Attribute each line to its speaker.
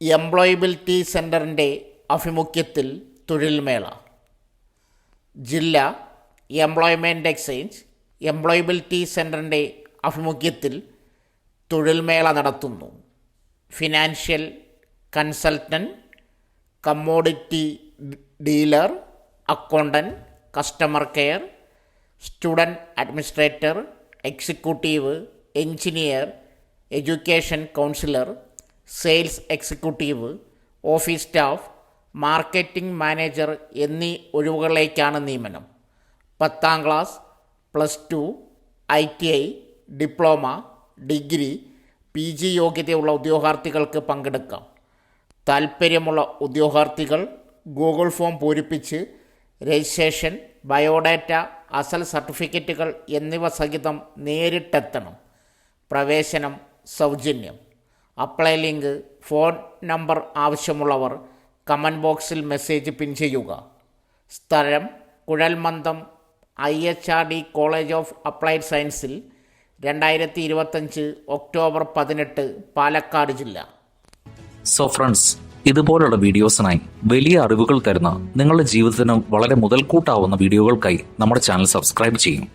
Speaker 1: Employability സെന്ററിന്റെ ആഭിമുഖ്യത്തിൽ തൊഴിൽമേള. ജില്ല എംപ്ലോയ്മെന്റ് എക്സ്ചേഞ്ച് എംപ്ലോയബിലിറ്റി സെന്ററിന്റെ ആഭിമുഖ്യത്തിൽ തൊഴിൽമേള നടത്തുന്നു. Financial consultant commodity dealer accountant customer care student administrator executive engineer education counsellor sales executive office staff marketing manager എന്നീ ഒഴിവുകളിലേക്കാണ് നിയമനം. പത്താം class plus two I T I diploma degree P G യോഗ്യതയുള്ള ഉദ്യോഗാർത്ഥികൾക്ക് പങ്കെടുക്കാം. താൽപ്പര്യമുള്ള ഉദ്യോഗാർത്ഥികൾ ഗൂഗിൾ ഫോം പൂരിപ്പിച്ച് രജിസ്ട്രേഷൻ ബയോഡാറ്റ അസൽ സർട്ടിഫിക്കറ്റുകൾ എന്നിവ സഹിതം നേരിട്ടെത്തണം. പ്രവേശനം സൗജന്യം. അപ്ലൈ ലിങ്ക് ഫോൺ നമ്പർ ആവശ്യമുള്ളവർ കമന്റ് ബോക്സിൽ മെസ്സേജ് പിൻ ചെയ്യുക. സ്ഥലം കുഴൽമന്ദം I H R D college of applied സയൻസിൽ രണ്ടായിരത്തി ഇരുപത്തഞ്ച് ഒക്ടോബർ പതിനെട്ട് പാലക്കാട് ജില്ല.
Speaker 2: സോ ഫ്രണ്ട്സ് ഇതുപോലുള്ള വീഡിയോസിനായി വലിയ അറിവുകൾ തരുന്ന നിങ്ങളുടെ ജീവിതത്തിന് വളരെ മുതൽക്കൂട്ടാവുന്ന വീഡിയോകൾക്കായി നമ്മുടെ ചാനൽ സബ്സ്ക്രൈബ് ചെയ്യും.